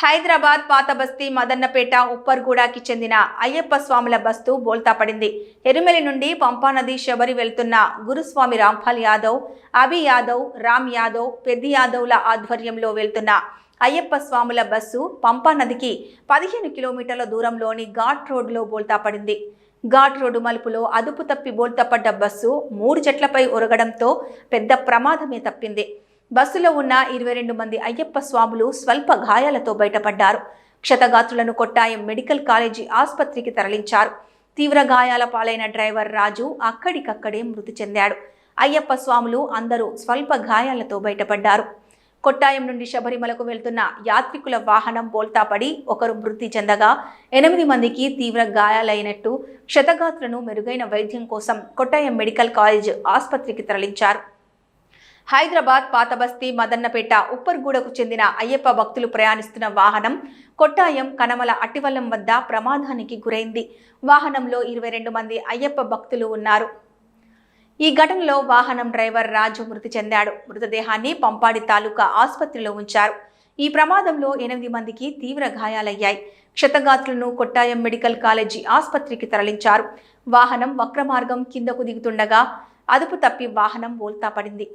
హైదరాబాద్ పాత బస్తీ మదన్నపేట ఉప్పర్గూడకి చెందిన అయ్యప్ప స్వాముల బస్తు బోల్తా పడింది. ఎరుమెలి నుండి పంపానది శబరి వెళ్తున్న గురుస్వామి రాంపాల్ యాదవ్ అభి యాదవ్ రామ్ యాదవ్ పెద్ది యాదవ్ల ఆధ్వర్యంలో వెళ్తున్న అయ్యప్ప స్వాముల బస్సు పంపా నదికి పదిహేను కిలోమీటర్ల దూరంలోని ఘాట్ రోడ్లో బోల్తా పడింది. ఘాట్ రోడ్డు మలుపులో అదుపు తప్పి బోల్తాపడ్డ బస్సు మూడు చెట్లపై ఉరగడంతో పెద్ద ప్రమాదమే తప్పింది. బస్సులో ఉన్న ఇరవై రెండు మంది అయ్యప్ప స్వాములు స్వల్ప గాయాలతో బయటపడ్డారు. క్షతగాత్రులను కొట్టాయం మెడికల్ కాలేజీ ఆసుపత్రికి తరలించారు. తీవ్ర గాయాల పాలైన డ్రైవర్ రాజు అక్కడికక్కడే మృతి చెందాడు. అయ్యప్ప స్వాములు అందరూ స్వల్ప గాయాలతో బయటపడ్డారు. కొట్టాయం నుండి శబరిమలకు వెళ్తున్న యాత్రికుల వాహనం బోల్తాపడి ఒకరు మృతి చెందగా ఎనిమిది మందికి తీవ్ర గాయాలైనట్టు క్షతగాత్రులను మెరుగైన వైద్యం కోసం కొట్టాయం మెడికల్ కాలేజ్ ఆసుపత్రికి తరలించారు. హైదరాబాద్ పాతబస్తీ మదన్నపేట ఉప్పర్గూడకు చెందిన అయ్యప్ప భక్తులు ప్రయాణిస్తున్న వాహనం కొట్టాయం కనమల అట్టివల్లం వద్ద ప్రమాదానికి గురైంది. వాహనంలో ఇరవై రెండు మంది అయ్యప్ప భక్తులు ఉన్నారు. ఈ ఘటనలో వాహనం డ్రైవర్ రాజు మృతి చెందాడు. మృతదేహాన్ని పంపాడి తాలూకా ఆసుపత్రిలో ఉంచారు. ఈ ప్రమాదంలో ఎనిమిది మందికి తీవ్ర గాయాలయ్యాయి. క్షతగాత్రులను కొట్టాయం మెడికల్ కాలేజీ ఆసుపత్రికి తరలించారు. వాహనం వక్రమార్గం కిందకు దిగుతుండగా అదుపు తప్పి వాహనం బోల్తా పడింది.